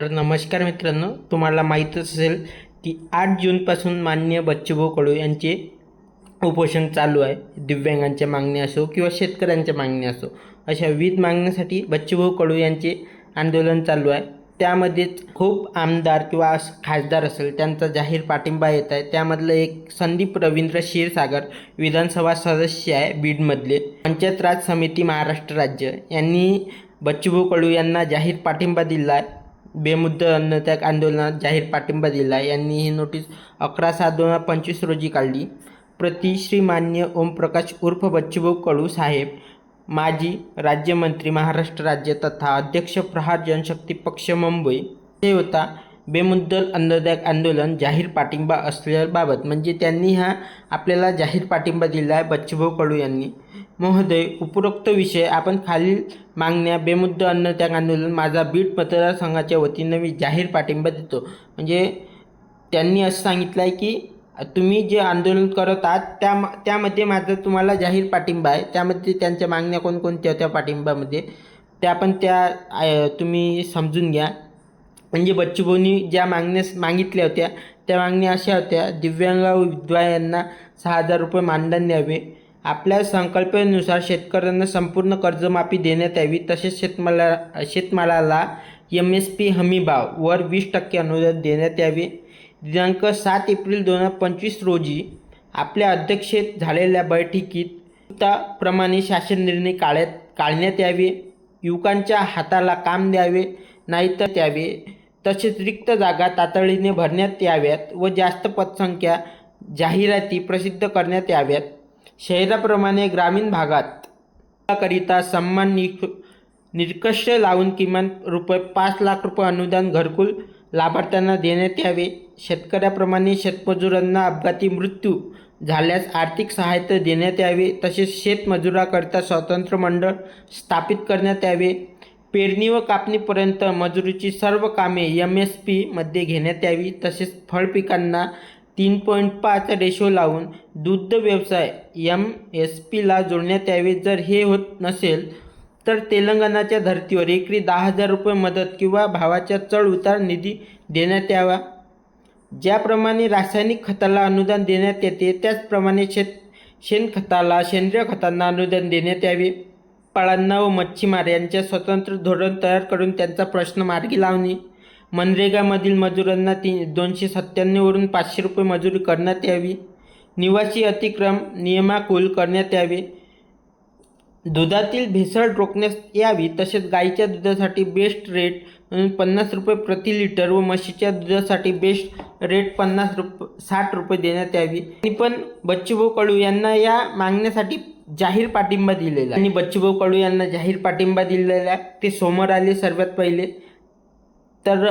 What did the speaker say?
तर नमस्कार मित्रांनो तुम्हाला माहीतच असेल की आठ जूनपासून मान्य बच्चूभाऊ कडू यांचे उपोषण चालू आहे. दिव्यांगांच्या मागण्या असो किंवा शेतकऱ्यांच्या मागण्या असो अशा विविध मागण्यासाठी बच्चूभाऊ कडू यांचे आंदोलन चालू आहे. त्यामध्येच खूप आमदार किंवा खासदार असेल त्यांचा जाहीर पाठिंबा येत आहे. त्यामधलं एक संदीप रवींद्र क्षीरसागर विधानसभा सदस्य आहे बीडमधले. पंचायत राज समिती महाराष्ट्र राज्य यांनी बच्चूभाऊ कडू यांना जाहीर पाठिंबा दिला आहे. बेमुद्द अन्नत्याग आंदोलनात जाहीर पाठिंबा दिला. यांनी ही नोटीस अकरा सात दोन हजार पंचवीस रोजी काढली. प्रति श्रीमान्य ओमप्रकाश उर्फ बच्चूभाऊ कडू साहेब माजी राज्यमंत्री महाराष्ट्र राज्य तथा अध्यक्ष प्रहार जनशक्ती पक्ष मुंबई ते होता. बेमुद्दल अन्नत्याग आंदोलन जाहीर पाठिंबा असल्याबाबत म्हणजे त्यांनी हा आपल्याला जाहीर पाठिंबा दिला आहे. बच्चूभाऊ कडू यांनी. महोदय उपरोक्त विषय. आपण खालील मागण्या बेमुद्द अन्नत्याग आंदोलन माझा बीट मतदारसंघाच्या वतीनं मी जाहीर पाठिंबा देतो. म्हणजे त्यांनी असं सांगितलं आहे की तुम्ही जे आंदोलन करत आहात त्या त्यामध्ये माझा तुम्हाला जाहीर पाठिंबा आहे. त्यामध्ये त्यांच्या मागण्या कोणकोणत्या होत्या पाठिंबामध्ये त्या पण त्या तुम्ही समजून घ्या. म्हणजे बच्चूभाऊनी ज्या मागण्या मागितल्या होत्या त्या मागण्या अशा होत्या दिव्यांग व विधवा यांना सहा हजार रुपये मानधन द्यावे. आपल्या संकल्पनेनुसार शेतकऱ्यांना संपूर्ण कर्जमाफी देण्यात यावी तसेच शेतमाला शेतमालाला एम एस पी हमीभाव वर वीस टक्के अनुदान देण्यात यावे. दिनांक सात एप्रिल दोन हजार पंचवीस रोजी आपल्या अध्यक्षेत झालेल्या बैठकीत प्रमाणे शासन निर्णय काढ्यात काढण्यात यावे. युवकांच्या हाताला काम द्यावे नाहीतर द्यावे. तसेच रिक्त जागा तातडीने भरण्यात याव्यात व जास्त पदसंख्या जाहिराती प्रसिद्ध करण्यात याव्यात. शहराप्रमाणे ग्रामीण भागात करिता सन्मान निक निकष लावून किमान रुपये पाच लाख रुपये अनुदान घरकुल लाभार्थ्यांना देण्यात यावे. शेतकऱ्याप्रमाणे शेतमजुरांना अपघाती मृत्यू झाल्यास आर्थिक सहायता देण्यात यावे. तसेच शेतमजुराकरिता स्वतंत्र मंडळ स्थापित करण्यात यावे. पेरणी व कापणीपर्यंत मजुरीची सर्व कामे एम एस पीमध्ये घेण्यात यावी तसेच फळपिकांना तीन पॉईंट पाच रेशो लावून दुग्ध व्यवसाय एम एस पीला जोडण्यात यावे. जर हे होत नसेल तर तेलंगणाच्या धर्तीवर एकरी दहा हजार रुपये मदत किंवा भावाच्या चढ उतार निधी देण्यात यावा. ज्याप्रमाणे रासायनिक खताला अनुदान देण्यात येते त्याचप्रमाणे शेत शेणखताला सेंद्रिय खतांना अनुदान देण्यात यावे. पाळांना व मच्छीमार यांच्या स्वतंत्र धोरण तयार करून त्यांचा प्रश्न मार्गी लावणे. मनरेगामधील मजुरांना तीन दोनशे सत्त्याण्णववरून पाचशे रुपये मजुरी करण्यात यावी. निवासी अतिक्रम नियमाकुल करण्यात यावे. दुधातील भेसळ रोखण्यास यावी तसेच गाईच्या दुधासाठी बेस्ट रेट म्हणून पन्नास रुपये प्रति लिटर व म्हशीच्या दुधासाठी बेस्ट रेट पन्नास रुप साठ रुपये देण्यात यावी. आणि पण बच्चूभाऊ कडू यांना या मागण्यासाठी जाहीर पाठिंबा दिलेला आणि बच्चूभाऊ कडू यांना जाहीर पाठिंबा दिलेला आहे. ते समोर आले सर्वात पहिले. तर